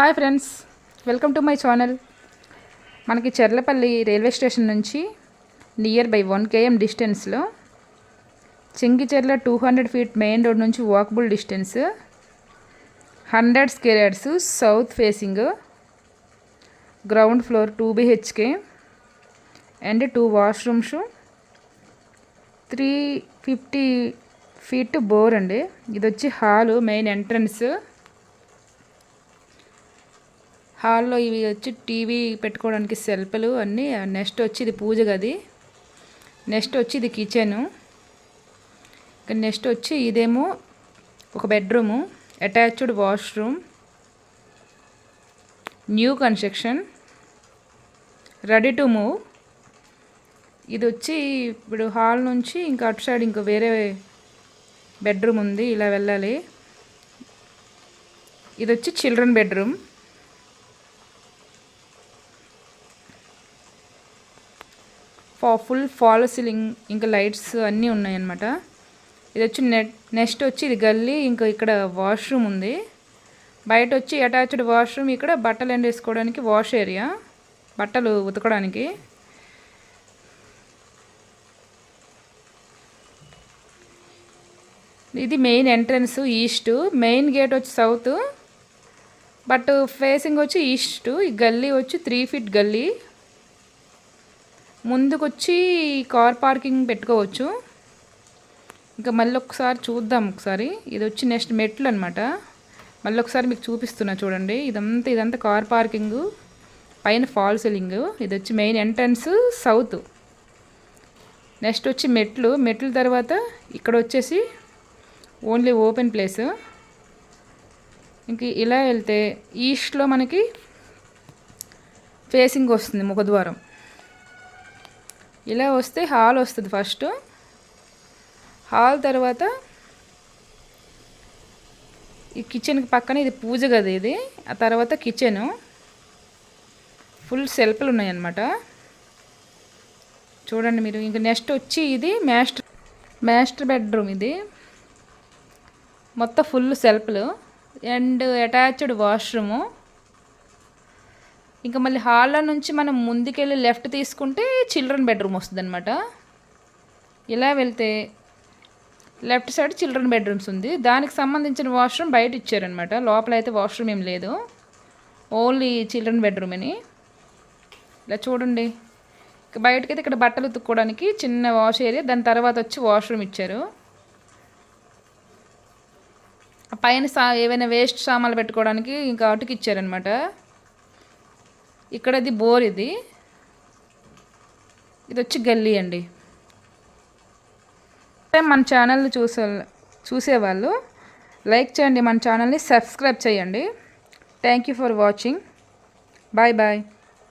Hi friends welcome to my channel. మనకి Cherlapally railway station నుంచి near by one KM డిస్టెన్స్లో Chengicherla two hundred feet main road నుంచి walkable distance hundred square yards south facing ground floor two BHK and two washrooms three fifty feet bore అండి. ఇది వచ్చి hall main entrance. హాల్లో ఇవి వచ్చి TV పెట్టుకోవడానికి సెల్ఫ్లు అన్నీ. నెక్స్ట్ వచ్చి ఇది పూజ గది. నెక్స్ట్ వచ్చి ఇది కిచెను. ఇంకా నెక్స్ట్ వచ్చి ఇదేమో ఒక bedroom attached washroom new construction ready to move. ఇది వచ్చి ఇప్పుడు హాల్ నుంచి ఇంకా అటు సైడ్ ఇంకా వేరే బెడ్రూమ్ ఉంది ఇలా వెళ్ళాలి. ఇది వచ్చి children bedroom. Full fall ceiling ఇంకా లైట్స్ అన్నీ ఉన్నాయన్నమాట. ఇది వచ్చి నెట్ నెక్స్ట్ వచ్చి ఇది గల్లీ ఇంకా ఇక్కడ వాష్రూమ్ ఉంది. బయట వచ్చి అటాచ్డ్ వాష్రూమ్ ఇక్కడ బట్టలు ఎండేసుకోవడానికి వాష్ ఏరియా బట్టలు ఉతకడానికి. ఇది main entrance east main gate వచ్చి సౌత్ బట్ ఫేసింగ్ వచ్చి ఈస్ట్ ఈ గల్లీ వచ్చి త్రీ ఫీట్ గల్లీ. ముందుకొచ్చి కార్ పార్కింగ్ పెట్టుకోవచ్చు. ఇంకా మళ్ళీ ఒకసారి చూద్దాం ఒకసారి. ఇది వచ్చి నెక్స్ట్ మెట్లు అనమాట మళ్ళీ ఒకసారి మీకు చూపిస్తున్నా చూడండి. ఇదంతా ఇదంతా కార్ పార్కింగ్. పైన ఫాల్ సీలింగ్. ఇది వచ్చి మెయిన్ ఎంట్రన్స్ సౌత్. నెక్స్ట్ వచ్చి మెట్లు. మెట్ల తర్వాత ఇక్కడ వచ్చేసి ఓన్లీ ఓపెన్ ప్లేస్. ఇంక ఇలా వెళ్తే ఈస్ట్లో మనకి ఫేసింగ్ వస్తుంది ముఖద్వారం. ఇలా వస్తే హాల్ వస్తుంది ఫస్ట్. హాల్ తర్వాత ఈ కిచెన్కి పక్కన ఇది పూజ గది ఇది. ఆ తర్వాత కిచెను. ఫుల్ సెల్ఫ్లు ఉన్నాయన్నమాట. చూడండి మీరు ఇంకా నెక్స్ట్ వచ్చి ఇది మాస్టర్ మాస్టర్ బెడ్రూమ్ ఇది. మొత్తం ఫుల్ సెల్ఫ్లు అండ్ అటాచ్డ్ వాష్రూము. ఇంకా మళ్ళీ హాల్లో నుంచి మనం ముందుకెళ్ళి లెఫ్ట్ తీసుకుంటే చిల్డ్రన్ బెడ్రూమ్ వస్తుంది అనమాట ఇలా వెళ్తే లెఫ్ట్ సైడ్ చిల్డ్రన్ బెడ్రూమ్స్ ఉంది. దానికి సంబంధించిన వాష్రూమ్ బయట ఇచ్చారనమాట లోపల అయితే వాష్రూమ్ ఏం లేదు. ఓన్లీ చిల్డ్రన్ బెడ్రూమ్ అని ఇలా చూడండి. ఇక బయటకైతే ఇక్కడ బట్టలు ఉతుక్కోవడానికి చిన్న వాష్ ఏరియా దాని తర్వాత వచ్చి వాష్రూమ్ ఇచ్చారు. పైన సా ఏవైనా వేస్ట్ సామాన్లు పెట్టుకోవడానికి ఇంకా అటుకి ఇక్కడది బోర్ ఇది. ఇది వచ్చి గల్లీ అండి. మన ఛానల్ని చూసే చూసేవాళ్ళు లైక్ చేయండి మన ఛానల్ని సబ్స్క్రైబ్ చేయండి. Thank you for watching bye bye